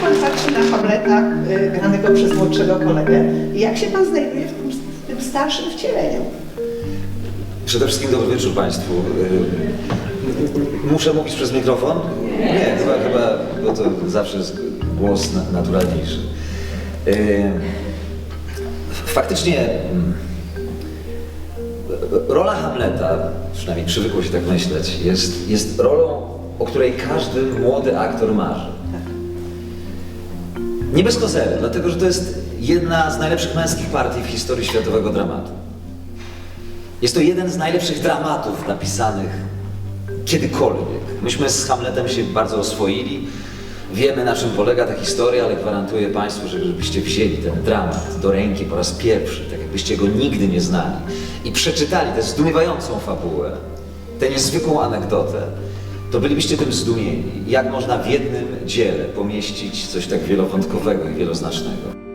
Pan patrzy na Hamleta y, granego przez młodszego kolegę. Jak się pan znajduje w tym, w tym starszym wcieleniu? Przede wszystkim dobry wieczór Państwu. Y, Muszę mówić przez mikrofon? Nie, chyba, chyba bo to zawsze jest głos na- naturalniejszy. Y, Faktycznie mm, rola Hamleta, przynajmniej przywykło się tak myśleć, jest, jest rolą, o której każdy młody aktor marzy. Nie bez kozery, dlatego że to jest jedna z najlepszych męskich partii w historii światowego dramatu. Jest to jeden z najlepszych dramatów napisanych kiedykolwiek. Myśmy z Hamletem się bardzo oswoili. Wiemy, na czym polega ta historia, ale gwarantuję Państwu, że żebyście wzięli ten dramat do ręki po raz pierwszy, tak jakbyście go nigdy nie znali i przeczytali tę zdumiewającą fabułę, tę niezwykłą anegdotę, to bylibyście tym zdumieni. Jak można w jednym dziele pomieścić coś tak wielowątkowego i wieloznacznego?